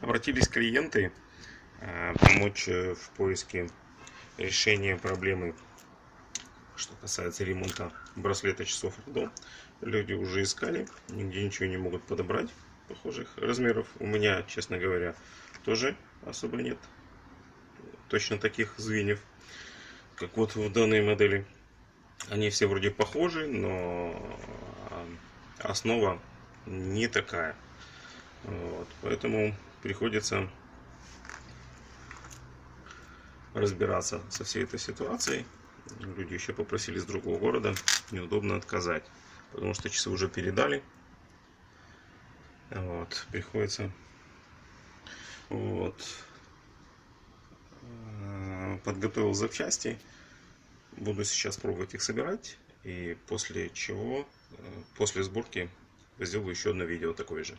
Обратились клиенты э, помочь э, в поиске решения проблемы, что касается ремонта браслета часов Родо. Люди уже искали, нигде ничего не могут подобрать похожих размеров. У меня, честно говоря, тоже особо нет точно таких звеньев, как вот в данной модели. Они все вроде похожи, но основа не такая. Вот, поэтому приходится разбираться со всей этой ситуацией. Люди еще попросили с другого города, неудобно отказать, потому что часы уже передали. Вот, приходится вот, э, подготовил запчасти, буду сейчас пробовать их собирать, и после чего, э, после сборки сделаю еще одно видео такое же.